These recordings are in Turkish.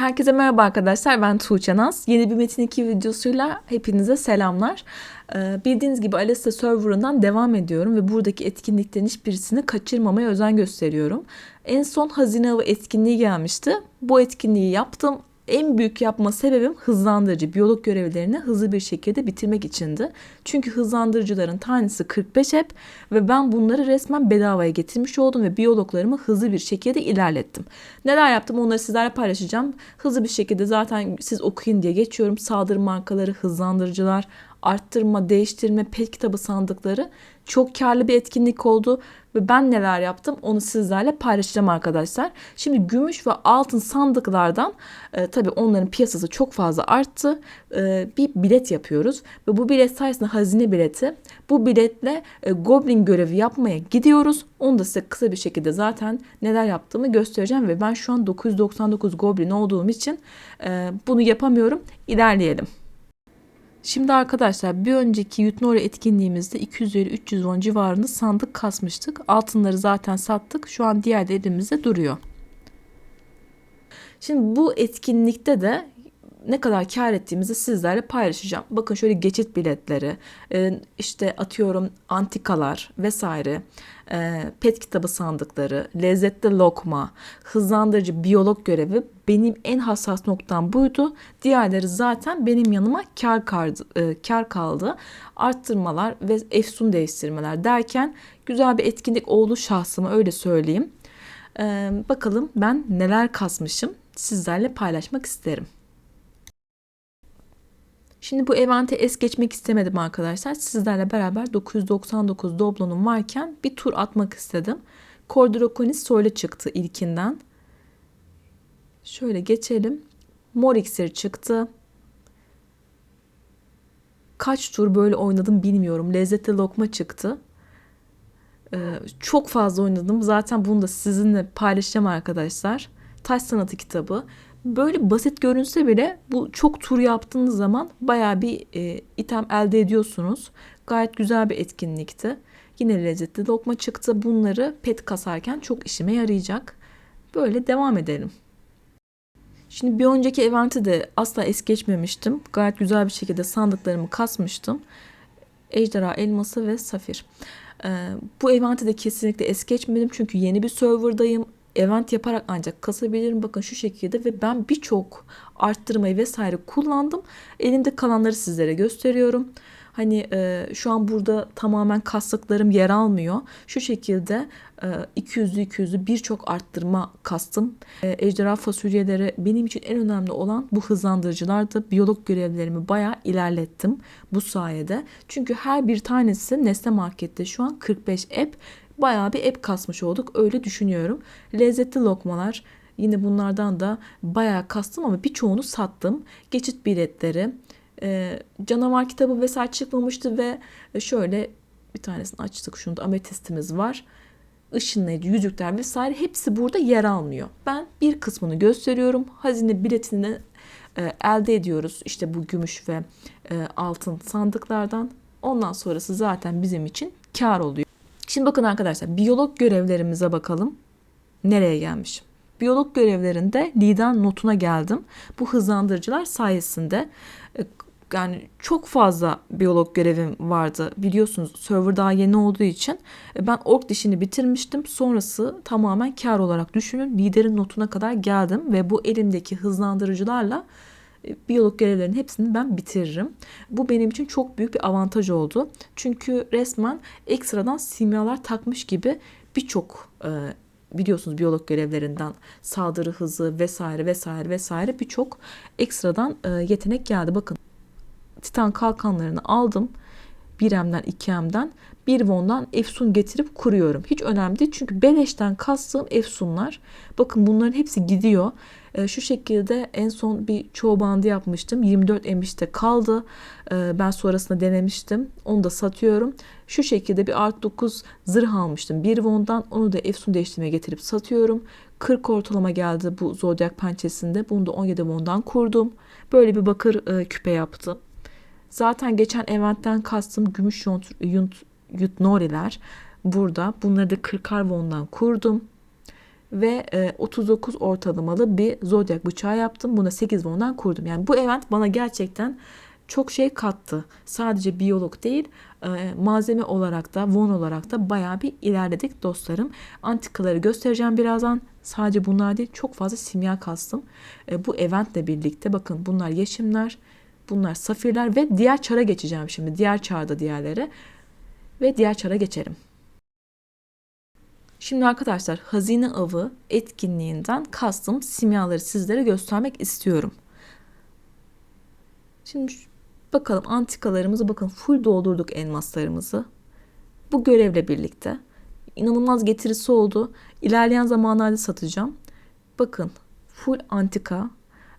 Herkese merhaba arkadaşlar ben Tuğçe Naz. Yeni bir Metin 2 videosuyla hepinize selamlar. Ee, bildiğiniz gibi Alesta serverından devam ediyorum ve buradaki etkinliklerin hiçbirisini kaçırmamaya özen gösteriyorum. En son hazine avı etkinliği gelmişti. Bu etkinliği yaptım en büyük yapma sebebim hızlandırıcı biyolog görevlerini hızlı bir şekilde bitirmek içindi. Çünkü hızlandırıcıların tanesi 45 hep ve ben bunları resmen bedavaya getirmiş oldum ve biyologlarımı hızlı bir şekilde ilerlettim. Neler yaptım onları sizlerle paylaşacağım. Hızlı bir şekilde zaten siz okuyun diye geçiyorum. Saldırı markaları, hızlandırıcılar, arttırma, değiştirme, pet kitabı sandıkları çok karlı bir etkinlik oldu ve ben neler yaptım onu sizlerle paylaşacağım arkadaşlar. Şimdi gümüş ve altın sandıklardan e, tabii onların piyasası çok fazla arttı. E, bir bilet yapıyoruz ve bu bilet sayesinde hazine bileti. Bu biletle e, Goblin görevi yapmaya gidiyoruz. Onu da size kısa bir şekilde zaten neler yaptığımı göstereceğim ve ben şu an 999 Goblin olduğum için e, bunu yapamıyorum. İlerleyelim. Şimdi arkadaşlar bir önceki Yutnori etkinliğimizde 250-300 won civarında sandık kasmıştık. Altınları zaten sattık. Şu an diğer de elimizde duruyor. Şimdi bu etkinlikte de ne kadar kar ettiğimizi sizlerle paylaşacağım. Bakın şöyle geçit biletleri, e, işte atıyorum antikalar vesaire, e, pet kitabı sandıkları, lezzetli lokma, hızlandırıcı biyolog görevi benim en hassas noktam buydu. Diğerleri zaten benim yanıma kar, kaldı, e, kar kaldı. Arttırmalar ve efsun değiştirmeler derken güzel bir etkinlik oldu şahsıma öyle söyleyeyim. Bakalım ben neler kasmışım sizlerle paylaşmak isterim. Şimdi bu evente es geçmek istemedim arkadaşlar. Sizlerle beraber 999 doblonum varken bir tur atmak istedim. Cordroconis Soyla çıktı ilkinden. Şöyle geçelim. Mor iksir çıktı. Kaç tur böyle oynadım bilmiyorum. Lezzetli lokma çıktı. Ee, çok fazla oynadım. Zaten bunu da sizinle paylaşacağım arkadaşlar. Taş sanatı kitabı böyle basit görünse bile bu çok tur yaptığınız zaman baya bir e, item elde ediyorsunuz. Gayet güzel bir etkinlikti. Yine lezzetli lokma çıktı. Bunları pet kasarken çok işime yarayacak. Böyle devam edelim. Şimdi bir önceki eventi de asla es geçmemiştim. Gayet güzel bir şekilde sandıklarımı kasmıştım. Ejderha, elması ve safir. Ee, bu eventi de kesinlikle es geçmedim çünkü yeni bir serverdayım event yaparak ancak kasabilirim. Bakın şu şekilde ve ben birçok arttırmayı vesaire kullandım. Elimde kalanları sizlere gösteriyorum. Hani e, şu an burada tamamen kastıklarım yer almıyor. Şu şekilde e, 200'lü 200'lü birçok arttırma kastım. E, ejderha fasulyeleri benim için en önemli olan bu hızlandırıcılardı. Biyolog görevlerimi bayağı ilerlettim bu sayede. Çünkü her bir tanesi Nesne Market'te şu an 45 app bayağı bir app kasmış olduk. Öyle düşünüyorum. Lezzetli lokmalar yine bunlardan da bayağı kastım ama birçoğunu sattım. Geçit biletleri, e, canavar kitabı vesaire çıkmamıştı ve şöyle bir tanesini açtık. Şunda ametistimiz var. Işınlayıcı, yüzükler vesaire hepsi burada yer almıyor. Ben bir kısmını gösteriyorum. Hazine biletini e, elde ediyoruz. İşte bu gümüş ve e, altın sandıklardan. Ondan sonrası zaten bizim için kar oluyor. Şimdi bakın arkadaşlar biyolog görevlerimize bakalım. Nereye gelmiş? Biyolog görevlerinde lider notuna geldim. Bu hızlandırıcılar sayesinde e, yani çok fazla biyolog görevim vardı. Biliyorsunuz server daha yeni olduğu için e, ben ork dişini bitirmiştim. Sonrası tamamen kar olarak düşünün. Liderin notuna kadar geldim ve bu elimdeki hızlandırıcılarla biyolog görevlerinin hepsini ben bitiririm. Bu benim için çok büyük bir avantaj oldu. Çünkü resmen ekstradan simyalar takmış gibi birçok e, biliyorsunuz biyolog görevlerinden saldırı hızı vesaire vesaire vesaire birçok ekstradan e, yetenek geldi. Bakın Titan kalkanlarını aldım. 1M'den 2M'den bir Von'dan Efsun getirip kuruyorum. Hiç önemli değil çünkü beleşten kastığım Efsunlar. Bakın bunların hepsi gidiyor. E, şu şekilde en son bir çoğu bandı yapmıştım. 24 emişte kaldı. E, ben sonrasında denemiştim. Onu da satıyorum. Şu şekilde bir art 9 zırh almıştım. Bir Von'dan onu da Efsun değiştirmeye getirip satıyorum. 40 ortalama geldi bu Zodiac pençesinde. Bunu da 17 Von'dan kurdum. Böyle bir bakır e, küpe yaptım. Zaten geçen eventten kastım gümüş yunt, yunt, yutnoriler burada. Bunları da 40 Von'dan kurdum. Ve e, 39 ortalamalı bir zodyak bıçağı yaptım. Buna 8 won'dan kurdum. Yani bu event bana gerçekten çok şey kattı. Sadece biyolog değil, e, malzeme olarak da, won olarak da bayağı bir ilerledik dostlarım. Antikaları göstereceğim birazdan. Sadece bunlar değil, çok fazla simya kastım. E, bu eventle birlikte bakın bunlar yeşimler, bunlar safirler ve diğer çara geçeceğim şimdi. Diğer çarda diğerlere ve diğer çara geçerim. Şimdi arkadaşlar hazine avı etkinliğinden kastım simyaları sizlere göstermek istiyorum. Şimdi bakalım antikalarımızı bakın full doldurduk elmaslarımızı. Bu görevle birlikte inanılmaz getirisi oldu. İlerleyen zamanlarda satacağım. Bakın full antika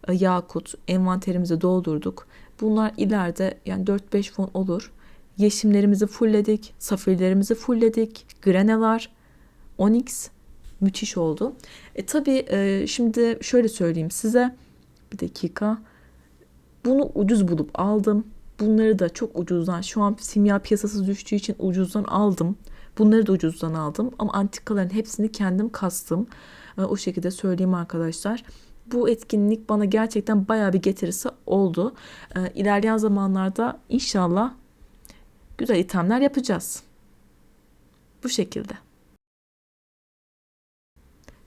e, yakut envanterimizi doldurduk. Bunlar ileride yani 4-5 fon olur. Yeşimlerimizi fullledik, safirlerimizi fullledik, grene var, onyx müthiş oldu. E tabii e, şimdi şöyle söyleyeyim size bir dakika. Bunu ucuz bulup aldım. Bunları da çok ucuzdan şu an simya piyasası düştüğü için ucuzdan aldım. Bunları da ucuzdan aldım ama antikaların hepsini kendim kastım. E, o şekilde söyleyeyim arkadaşlar. Bu etkinlik bana gerçekten bayağı bir getirisi oldu. E, ilerleyen zamanlarda inşallah güzel itemler yapacağız. Bu şekilde.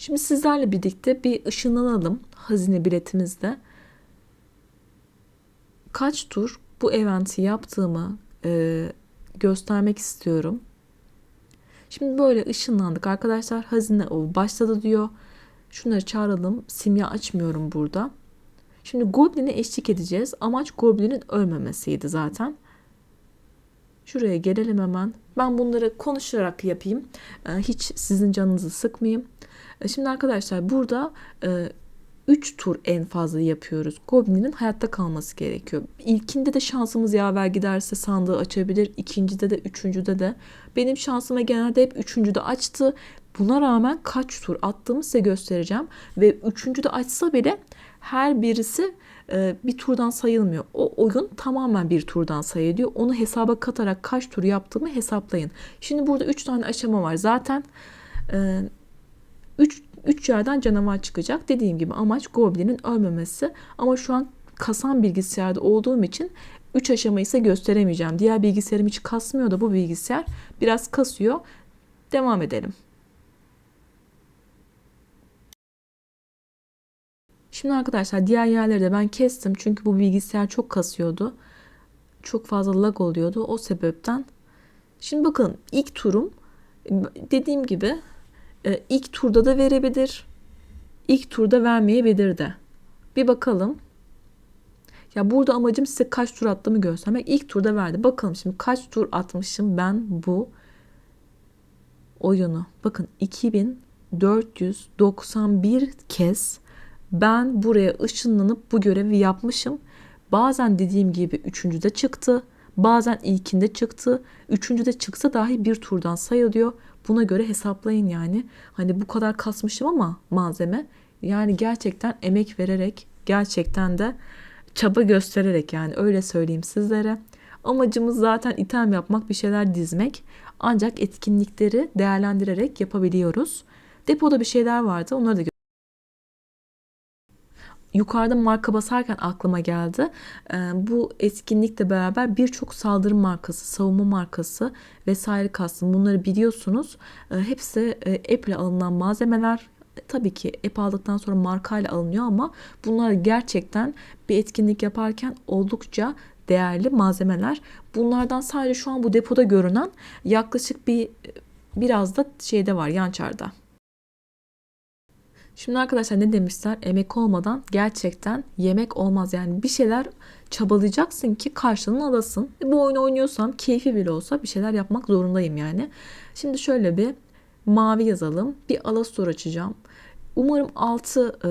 Şimdi sizlerle birlikte bir ışınlanalım hazine biletimizde. Kaç tur bu eventi yaptığımı e, göstermek istiyorum. Şimdi böyle ışınlandık arkadaşlar. Hazine o başladı diyor. Şunları çağıralım. Simya açmıyorum burada. Şimdi Goblin'e eşlik edeceğiz. Amaç Goblin'in ölmemesiydi zaten. Şuraya gelelim hemen. Ben bunları konuşarak yapayım. Ee, hiç sizin canınızı sıkmayayım. Ee, şimdi arkadaşlar burada 3 e, tur en fazla yapıyoruz. Goblin'in hayatta kalması gerekiyor. İlkinde de şansımız yaver giderse sandığı açabilir. İkincide de üçüncüde de. Benim şansıma genelde hep üçüncüde açtı. Buna rağmen kaç tur attığımı size göstereceğim. Ve üçüncüde açsa bile her birisi e, bir turdan sayılmıyor. O oyun tamamen bir turdan sayılıyor. Onu hesaba katarak kaç tur yaptığımı hesaplayın. Şimdi burada 3 tane aşama var. Zaten 3 e, 3 yerden canavar çıkacak. Dediğim gibi amaç Goblin'in ölmemesi. Ama şu an kasan bilgisayarda olduğum için 3 aşamayı ise gösteremeyeceğim. Diğer bilgisayarım hiç kasmıyor da bu bilgisayar biraz kasıyor. Devam edelim. Şimdi arkadaşlar diğer yerleri de ben kestim. Çünkü bu bilgisayar çok kasıyordu. Çok fazla lag oluyordu. O sebepten. Şimdi bakın ilk turum dediğim gibi e, ilk turda da verebilir. İlk turda vermeyebilir de. Bir bakalım. Ya burada amacım size kaç tur attığımı göstermek. İlk turda verdi. Bakalım şimdi kaç tur atmışım ben bu oyunu. Bakın 2491 kez ben buraya ışınlanıp bu görevi yapmışım. Bazen dediğim gibi üçüncüde çıktı. Bazen ilkinde çıktı. Üçüncüde çıksa dahi bir turdan sayılıyor. Buna göre hesaplayın yani. Hani bu kadar kasmışım ama malzeme. Yani gerçekten emek vererek gerçekten de çaba göstererek yani öyle söyleyeyim sizlere. Amacımız zaten item yapmak, bir şeyler dizmek. Ancak etkinlikleri değerlendirerek yapabiliyoruz. Depoda bir şeyler vardı. Onları da yukarıda marka basarken aklıma geldi. Ee, bu etkinlikle beraber birçok saldırı markası, savunma markası vesaire kastım. Bunları biliyorsunuz. Ee, hepsi e, Apple alınan malzemeler. Tabii ki app aldıktan sonra markayla alınıyor ama bunlar gerçekten bir etkinlik yaparken oldukça değerli malzemeler. Bunlardan sadece şu an bu depoda görünen yaklaşık bir biraz da şeyde var yançarda. Şimdi arkadaşlar ne demişler? Emek olmadan gerçekten yemek olmaz. Yani bir şeyler çabalayacaksın ki karşılığını alasın. E, bu oyunu oynuyorsam keyfi bile olsa bir şeyler yapmak zorundayım yani. Şimdi şöyle bir mavi yazalım. Bir alastor açacağım. Umarım 6 e,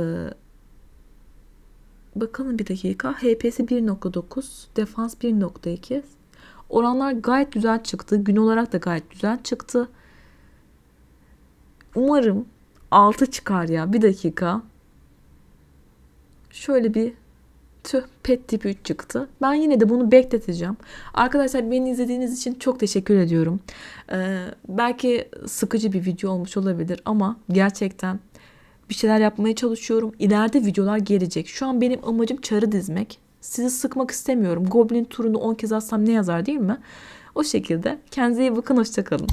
bakalım bir dakika. HP'si 1.9, defans 1.2. Oranlar gayet güzel çıktı. Gün olarak da gayet güzel çıktı. Umarım 6 çıkar ya. Bir dakika. Şöyle bir tüh pet tipi 3 çıktı. Ben yine de bunu bekleteceğim. Arkadaşlar beni izlediğiniz için çok teşekkür ediyorum. Ee, belki sıkıcı bir video olmuş olabilir ama gerçekten bir şeyler yapmaya çalışıyorum. İleride videolar gelecek. Şu an benim amacım çarı dizmek. Sizi sıkmak istemiyorum. Goblin turunu 10 kez atsam ne yazar değil mi? O şekilde. Kendinize iyi bakın. Hoşçakalın.